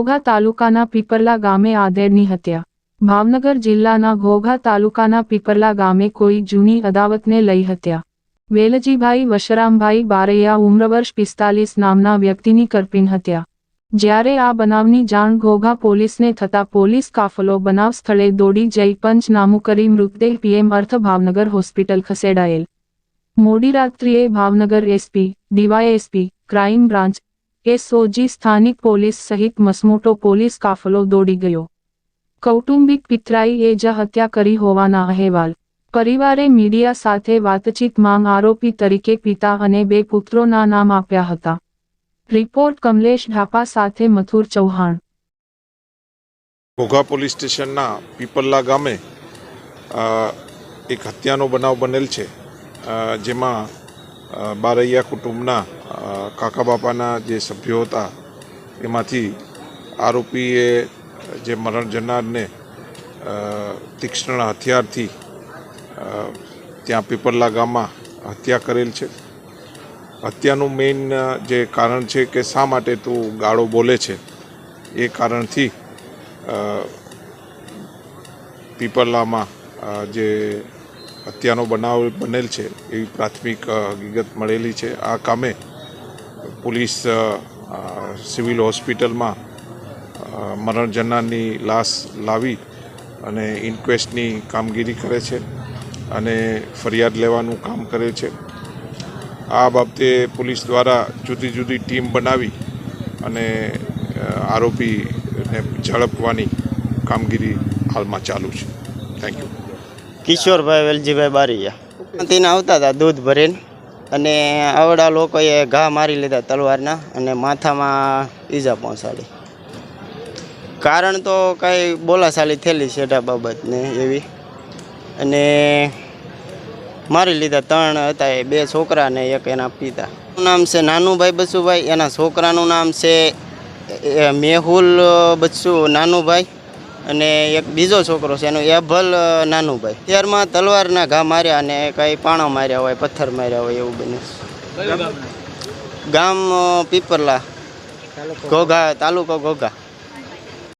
ઘોઘા તાલુકાના પીપરલા ગામે આધેડની હત્યા. ભાવનગર જિલ્લાના ઘોઘા તાલુકાના પીપરલા ગામે કોઈ જૂની અદાવતને લઈ હત્યા. વેલજીભાઈ વશરામભાઈ બારૈયા ઉમ્રવર્ષ પિસ્તાલીસ નામના વ્યક્તિની કરપીણ હત્યા. જ્યારે આ બનાવની જાણ ઘોઘા પોલીસને થતા પોલીસ કાફલો બનાવ સ્થળે દોડી જઈ પંચનામું કરી મૃતદેહ પીએમ અર્થ ભાવનગર હોસ્પિટલ ખસેડાયેલ. મોડી રાત્રિએ Bhavnagar SP, DYSP, crime branch SOG સ્થાનિક પોલીસ સહિત મસમોટો પોલીસ કાફલો દોડી ગયો. કૌટુંબિક પિતરાઈએ જ હત્યા કરી હોવાના અહેવાલ. પરિવારે મીડિયા સાથે વાતચીત આરોપી તરીકે પિતા અને બે પુત્રોના નામ આપ્યા હતા. રિપોર્ટ કમલેશ ઢાપા સાથે મથુર ચૌહાણ. ઘોઘા પોલીસ સ્ટેશનના પીપલ્લા ગામે એક હત્યાનો બનાવ બનેલ છે. જેમાં બારૈયા કુટુંબના કાકા બાપાના જે સભ્યો હતા, એમાંથી આરોપીએ જે મરણ જનારને તીક્ષ્ણ હથિયારથી ત્યાં પીપરલા ગામમાં હત્યા કરેલ છે. હત્યાનું મેઇન જે કારણ છે કે શા માટે તું ગાળો બોલે છે, એ કારણથી પીપરલામાં જે હત્યાનો બનાવ બનેલ છે, એવી પ્રાથમિક હકીકત મળેલી છે. આ કામે પોલીસ સિવિલ હોસ્પિટલમાં મરણ જનારની લાશ લાવી અને ઇન્ક્વેસ્ટની કામગીરી કરે છે અને ફરિયાદ લેવાનું કામ કરે છે. આ બાબતે પોલીસ દ્વારા જુદી જુદી ટીમ બનાવી અને આરોપીને ઝડપવાની કામગીરી હાલમાં ચાલુ છે. Thank you Kishorbhai Veljibhai Bariya. તેને આવતા હતા દૂધ ભરીને. અને આવડા લોકોએ ઘા મારી લીધા તલવારના અને માથામાં ઈજા પહોંચાડી. કારણ તો કાંઈ બોલાશાલી થયેલી છેડા બાબતને એવી. અને મારી લીધા ત્રણ હતા એ બે છોકરા ને એક એના પિતા. નામ છે નાનુભાઈ બસુભાઈ, એના છોકરાનું નામ છે મેહુલ બચ્સુ નાનુભાઈ. અને એક બીજો છોકરો છે એનું એભલ નાનુભાઈ ત્યારમાં તલવારના ઘા માર્યા અને કઈ પાણો માર્યા હોય પથ્થર માર્યા હોય એવું બન્યું. ગામ? પીપરલા. ઘોઘા તાલુકો ઘોઘા.